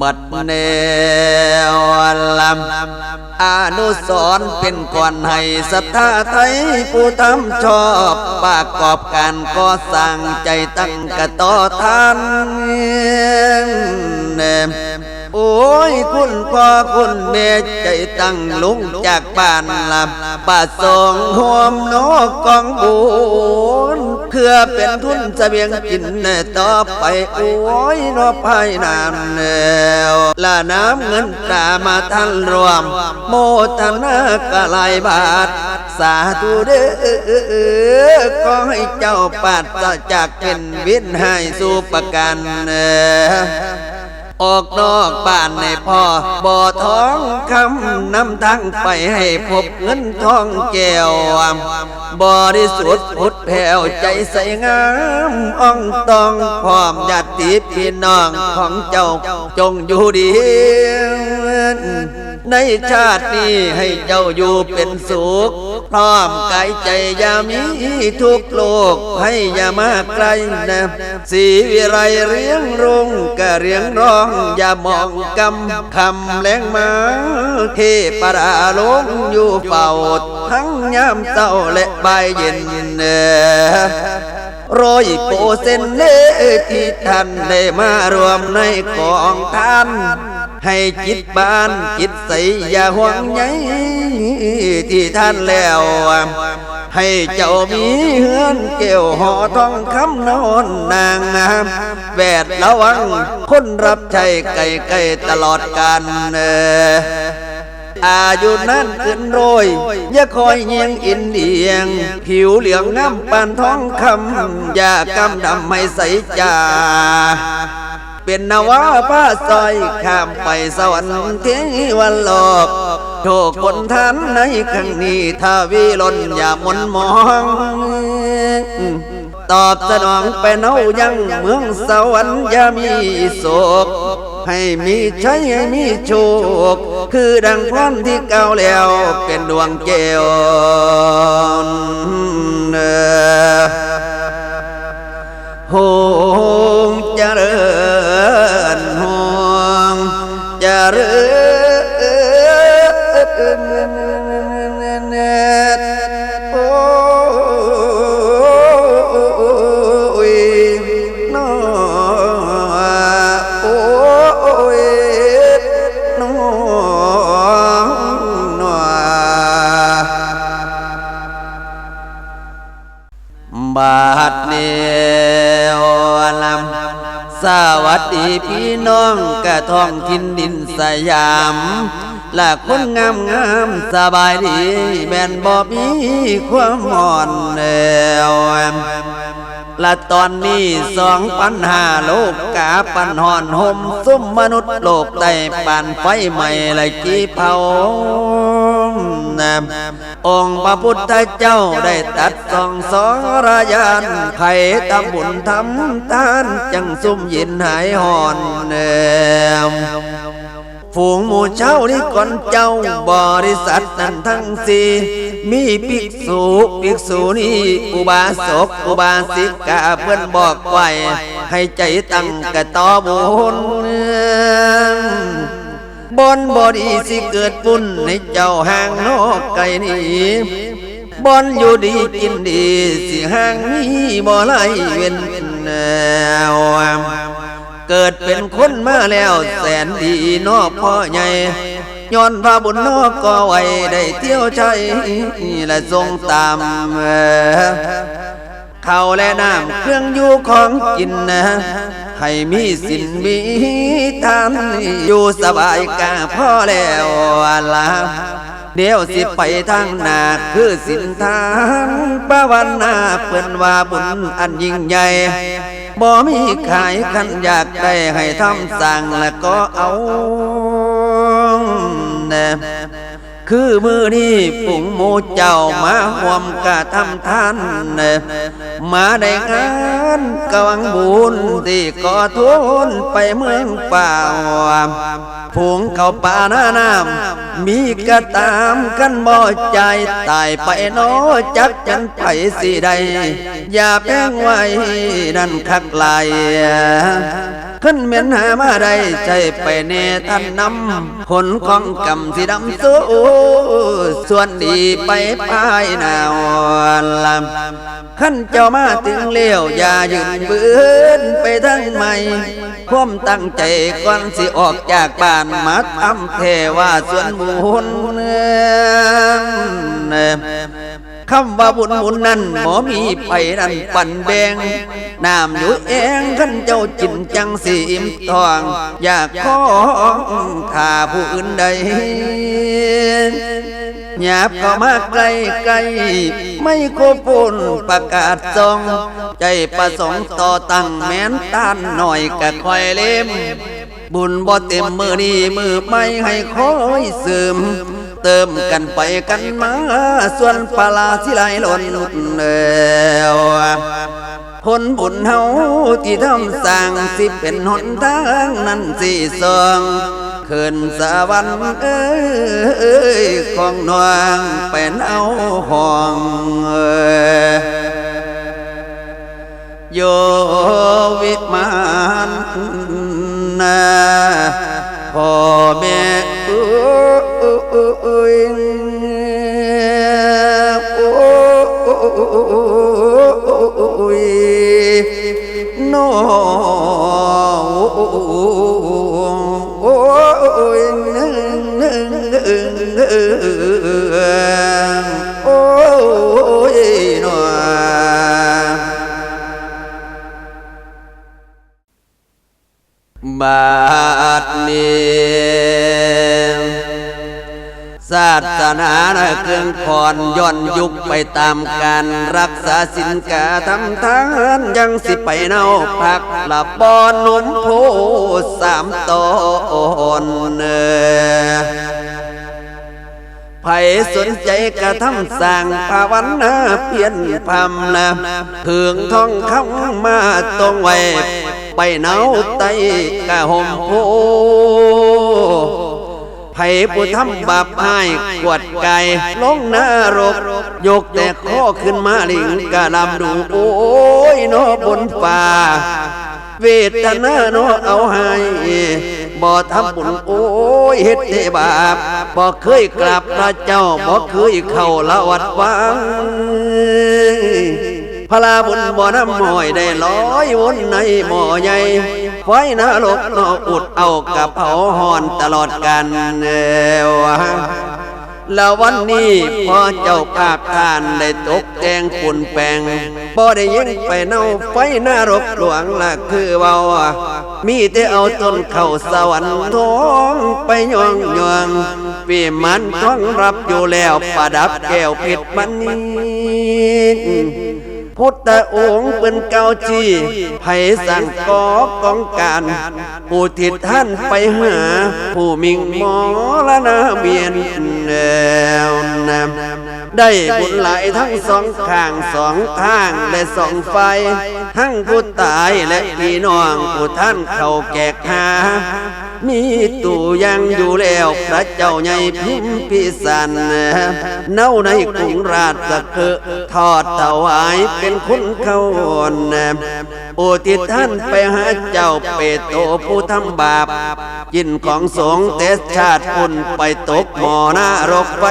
บัดเนวลำอนุสรเป็นก่อนให้ศรัทธาไทยผู้ทำชอบปากกอบการก็สร้างใจตั้งกระต่อท่านเนม โอ้ยคุณพ่อคุณแม่ใจตั้งลุงจากบ้านลำป่าสงหวมนกกองบุญเพื่อเป็นทุนเสบียงกินแน่ต่อไปโอ้ยนอภายนานแล้วละน้ำเงินตรามาทันรวม โมทนากะลายบาท สาธุเด้อขอให้เจ้าปาดจากเป็นวินให้สูปกันเอ่ ออกนอกบ้านในพ่อบ่อท้องคำนำทางไปให้พบเงินทองแก้วบริสุทธิ์พุทธแผ่วใจใสงามอ่องตองพร้อมญาติพี่น้องของเจ้าจงอยู่ดี ในชาตินี้ให้เจ้าอยู่เป็นสุข พร้อมกายใจอย่ามีทุกโลกให้อย่ามาไกลนะสีวิไรเรียงรงกะเรียงร้อง อย่ามองกำคำแรงมาเทปราลงอยู่เฝ้าทั้งยามเศร้าและบายเย็นเนร้อยโปเซนเลที่ท่านได้มารวมในกองท่าน ให้จิตบานจิตใสอย่าห่วงใยที่ท่านแล้วให้เจ้ามีเฮือนเกี่ยวห่อทองคำนอนนางงามแวดระวังคนรับใช้ไก่ไก่ตลอดการเอออายุนั้นขึ้นโรยอย่าคอยเยียงอินเดียง ผิวเหลืองงามปานทองคำอย่ากำดำไม่ใสจ่า เป็นนวาผ้าซอยข้ามไปสวรรค์เทวันโลกโชคคนทันในครั้งนี้ถ้าวิลนอย่ามนมอง ตอบสนองไปเนายังเมืองสวรรค์อย่ามีโศกให้มีชัยให้มีโชค คือดังพลันที่เก่าแล้วเป็นดวงเจว เอ่อหงเจริญหงเจริญามและคนงามงามสบายดีแม่นบ่มีความอ่อนแนวและตอนนี้สองปัญหาโลกกาปันหอนห่มซุ่มมนุษย์โลกใต้ปานไฟใหม่ไรจีเผาองค์พระพุทธเจ้าได้ตัดสองสองระยานไขตำบุญทำทาน จังซุ่มยินหายหอนแนม ฝูงหมู่เช่านี่ก่อนเจ้าบริษัทนั้นทั้งสี่มีภิกษุภิกษุนี่อุบาสกอุบาสิกาเพื่อนบอกไว้ให้ใจตั้งกะต่อบุญบนบอดีสิเกิดปุ่นในเจ้าห่างนอกไกลนี้บอนอยู่ดีกินดีสิห่างมีบ่ไลเว้นแนว เกิดเป็นคนมาแล้วแสนดีนอกพ่อใหญ่ย้อนพระบุญนอกก็ไว้ได้เที่ยวใจและทรงตามข้าวและน้ำเครื่องอยู่ของกินนะ ให้มีสินมีทานอยู่สบายกาพ่อแล้วลาเดี๋ยวสิไปทางนาคือสินทานปะวันนาเปิ้นว่าบุญอันยิ่งใหญ่ บ่มีขายขันอยากได้ให้ทำสั่งแล้วก็เอาแน่ คือมือนี้ปุ่งหมูเจ้ามาห่วมกะทำทานเน่มาได้งานกวังบุญที่ก่อทุนไปเมืองป่าวผงเขาป่าหน้าน้ำมีกระตามกันบ่ใจตายไปโนจักจันไปสิใด อย่าแป้งไว้นั่นคักไหล ขึ้นเมียนหามาได้ใจไปแน่ท่านนำผลของกรรมสิดำสู้ส่วนดีไปปลายนาวลำขั้นเจ้ามาถึงเลี้ยวอย่ายืนบืนไปทั้งไม่ความตั้งใจก่อนสิออกจากบ้านมาทำเทว่าส่วนบุญ คำว่าบุญบุญนั้นหมอมีไปนั่นปั่นแบงน้ำอยู่เองขันเจ้าจินจังสีอิ่มทอง อยากขอข้าผู้อื่นใดหยาบเข้ามาใกล้ใกล้ไม่โคปูนประกาศทรงใจประสงค์ต่อตั้งแม้นต้านหน่อยกะคอยเล่มบุญบ่เต็มมือนี้มือไม่ให้คอยเสริม เติมกันไปกันมา ส่วนปลาสิไหลหล่นแล้วผลบุญเฮาที่ทำสร้างสิเป็นหนทางนั้นสิสองขึ้นสวรรค์เอ้ยของนวงเป็นเอาห้องเอ้ยโยวิมานนาพ่อแม่อุ้ โอ้ย ศาสนาเครื่องคอนย่อนยุคไปตามการรักษาสินกาทำทานยังสิไปเน่าพักละบอนหนุนโพสามตอนเนไผสนใจกระทำสร้างภาวนาเพียนพำนะเพืองทองคำมาตรงไว้ ไปเนาไตกะห่มโพ ไผผู้ทำบาปให้กวดไก่ลงนรก ยกแต่ข้อขึ้นมาลิงกะลำดูโอ้ยนอบนฟ้าเวทนาโนเอาให้บ่ทำบุญโอ้ยเฮ็ดแต่บาปบ่เคยกราบพระเจ้าบ่เคยเข้าละวัดวังพระลาบุญบ่น้ำหมอยได้ลอยวนในหม้อใหญ่ ไฟนรกนออุดเอากับเผาหอนตลอดกันเอวแล้ววันนี้พอเจ้าภาคทานได้ตกแต่งปุ่นแปงบ่ได้ยิงไปเน่าไฟนรกหลวงละคือเบามีแต่เอาต้นเข้าสวรรค์ท้องไปย่องย่องปีมันท้องรับอยู่แล้วประดับแก้วเพชรมันนี้ พุทธองค์เป็นเกาจีไผสั่งกอกองการผู้ทิศท่านไปหา ผู้มิงมอละนาเบียนแล้วนำได้บุญหลายทั้งสองข้างสองทางและสองไฟ ทั้งผู้ตายและพี่น้องผู้ท่านเข้าแกกหา มีตู่ยังอยู่แล้วพระเจ้าใหญ่พิมพิสันเน่าในกรุงราชสะเกอทอดถวายเป็นคุณเขาอนโอติท่านไปหาเจ้าเปโตผู้ทำบาปกินของสงเตชาติคุณไปตกหมอหน้ารกไป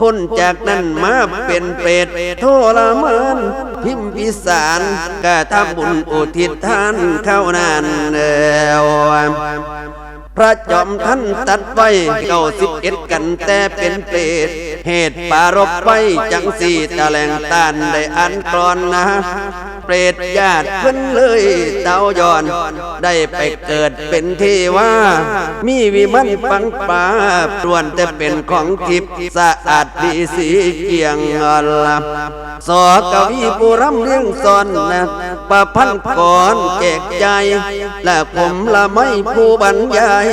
พ้นจากนั้นมาเป็นเปรตโทรมานพิมพิสารกะทำบุญอุทิศท่านเข้านานแล้วพระจอมท่านตัดไว้เก้าสิบเอ็ดกันแต่เป็นเปรตเหตุปารบไว้จังสีตะแหลงตานได้อันกรอนนะ รตญาติเพิ่นเลยเต้าย้อน ได้ไปเกิดเป็นเทวามีวิมันปังปาตรวนแต่เป็นของทิพย์สะอาดดีสีเกียงอลับสอกวีปุรำเลี้ยงสอนนะประพันธ์ก่อนแจกใจ และผมละไม่ผู้บรรยาย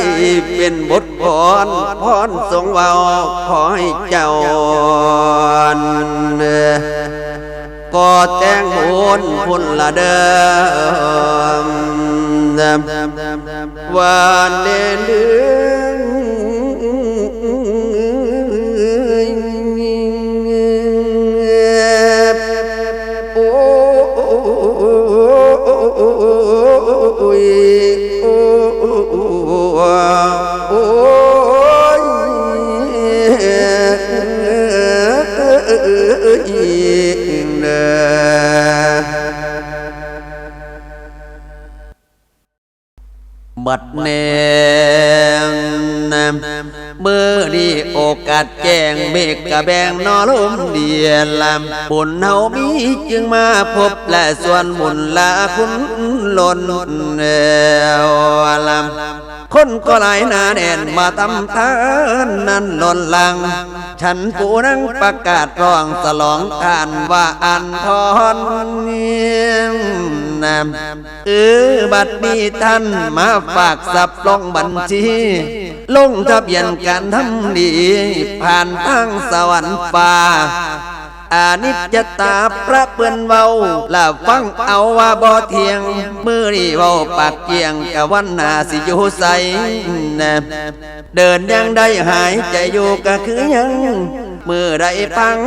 เป็นบทกรพรทรงเวาขอให้เจ้า ก็แจ้งโหนพุ่นละเดิมวันเด่นเดือนะแบ่งนอลมเดียลำบุญเฮามีจึงมาพบและส่วนบุญละคุณล้นเอวลำคนก็หลายนาแน่นมาทำทานนั้นลนลัง ฉันผู้นั่งประกาศร้องสลองทานว่าอันพรเนีย งนำเออบัดนี้ท่านมาฝากสับลงบัญชี ลงทะเบียนการทำดี ผ่านทางสวรรค์ฟ้าอานิจจตาพระเปื่อนเว้าละฟังเอาว่าบ่เทียง มือนี่เว้าปากเกียงกะวันนาสิอยู่ใสเดินยังได้หายใจอยู่ก็คือยัง มือได้ฟัง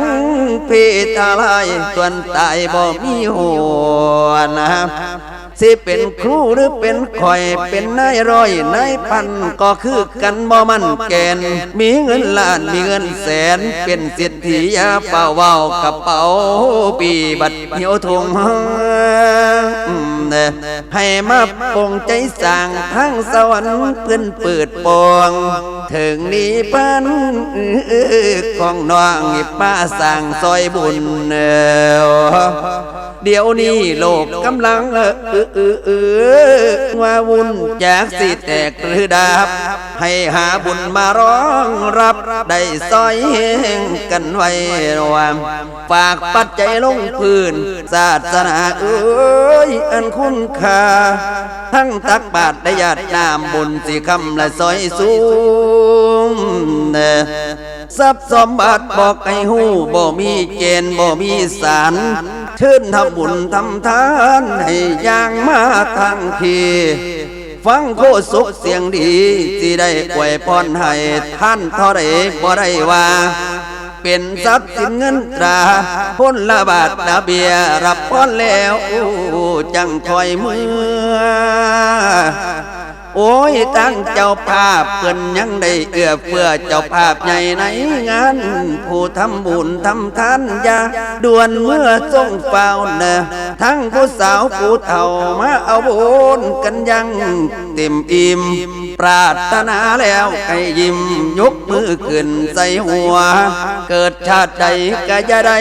พีทาลายส่วนตายบ่มีหัวนะ สิเป็นครูหรือเป็นข่อยเป็นนายร้อยนายพันก็คือกันบ่มันแกน มีเงินล้านมีเงินแสน เป็นเศรษฐียาเป่าเว้ากระเป๋าปีบัดเหี่ยวทงให้มาปงใจสร้างทางสวรรค์เพื่อนเปิดปอง ถึงนี้พันของน้องป้าสร้างซอยบุญเออ เดี๋ยวนี้โลกกำลังเออเออเออเออว่าวุ่นจากสิแตกหรือดาบ ให้หาบุญมาร้องรับ ได้ซอยแห่งกันไว้รวมฝากปัจจัยลงพื้น ศาสนาเอ้ยอันคุณค่า ทั้งตักบาทได้ญาตินามบุญสิคำและซอยสูงเด้อทรัพย์สมบัติบอกให้หูบ่มีเกณฑ์บ่มีสาร เชิญทำบุญทำทานให้ย่างมาทางทีฟังโคสุขเสียงดีสิได้อวยพรให้ท่านเท่าไรบ่ได้ว่าเป็นทรัพย์สินเงินตราพ้นละบาทละเบียรับพรแล้ว จังคอยเมื่อ โอ้ยตั้งเจ้าภาพเพิ่นยังได้เอื้อเฟื้อเจ้าภาพใหญ่ในงาน ผู้ทำบุญทำทานยาด่วนเมื่อทรงเฝ้าเนอทั้งผู้สาวผู้เฒ่ามาเอาบุญกันยังเต็มอิ่ม ปรารถนาแล้วให้ยิ้มยกมือขึ้นใส่หัว เกิดชาติใดก็จะได้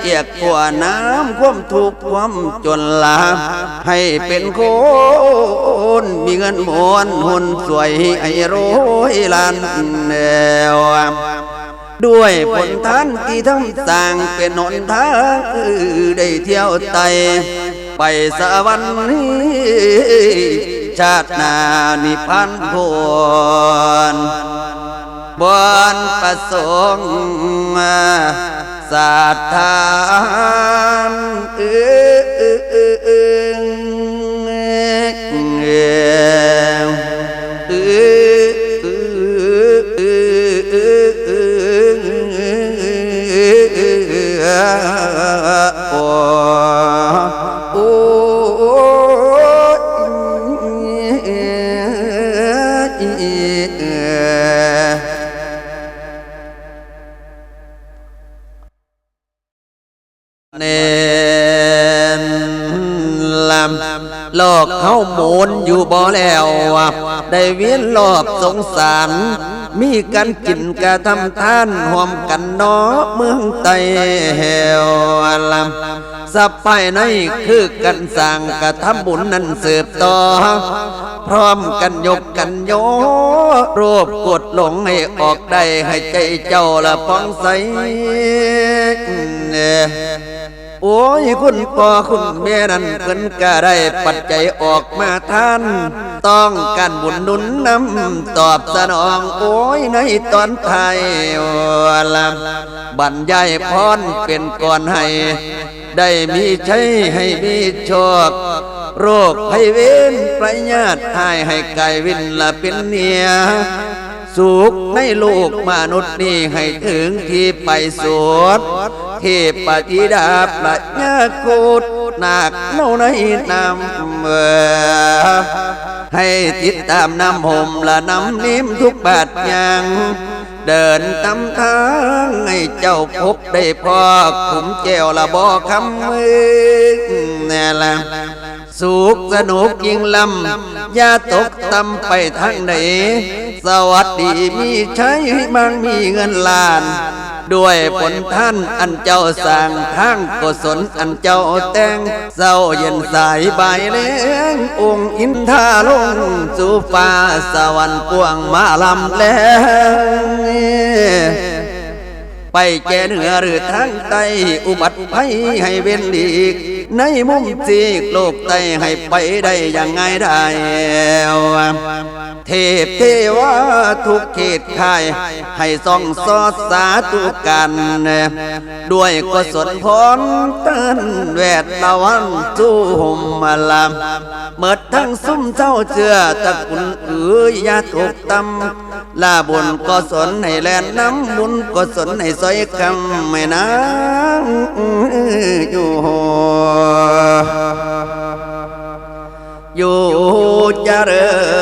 เกียกขัวน้ำความทุกข์ความจนลาให้เป็นโคนมีเงินมวนหุ่นสวยไอโรยลานแนวด้วยผลทานที่ทำสร้างเป็นหนทางได้เที่ยวไต ไปสวรรค์ ชาตินานิพันธ์พวนบอนประสงค์ศาสทานเออเอ วียนรอบสงสาร มีกันกินกะทำท่านห่มกันเนาะเมืองไตแหวลำสับภายในคือกันสร้างกะทำบุญนั้นสืบต่อ พร้อมกันยกกันโยรูปกดหลงให้ออกได้ให้ใจเจ้าละพองใสเนี่ย โอ้ยคุณพ่อคุณแม่นั้นเพิ่นก็ได้ปัจจัยออกมาท่าน ต้องการบุญนุนนำตอบสนอง โอ้ยในตอนไทยลำบรรยายพรเป็นก่อนให้ ได้มีใช้ให้มีโชคโรคให้เว้นประญาติหายให้ไกลวินละเป็นเนียสุขในโลกมนุษย์นี่ให้ถึงที่ไปสวด เทพปฏิดาประญาโคตนาคเน่าในนำเอ่อให้ติดตามน้ำห่มและน้ำนิ่มทุกบาทยังเดินตำทางให้เจ้าพบได้พอขุมแก้วละบ่คำมือแน่ละสสุขสนุกยิ่งลำอย่าตกตำไปทางใดสวัสดีมีใช้มั่งมีเงินล้าน ด้วยผลท่านอันเจ้าสร้างทางกุศลอันเจ้าแต่งเศร้าเย็นสายใบเลี้ยงองค์อินทาลงสู่ฟ้าสวรรค์กวงมาลำแล้วไปแก่เหนือหรือทางใต้อุบัติภัยให้เว้นหลีก ในมุมซีกโลกใต้ให้ไปได้อย่างง่ายได้ เทพเทวาทุกเขตข่ายให้ส่องสอดสาตุกัน ด้วยกุศลพรเต้นแวดละวันสู้ห่มมาลำเมิดทั้งซุ้มเจ้าเชื่อตะกุนอ๋ยอยาถูกตำลาบุญกุศลให้แลนน้ำบุญกุศลให้ซอยคำไม่นางอยู่อยู่เจริญ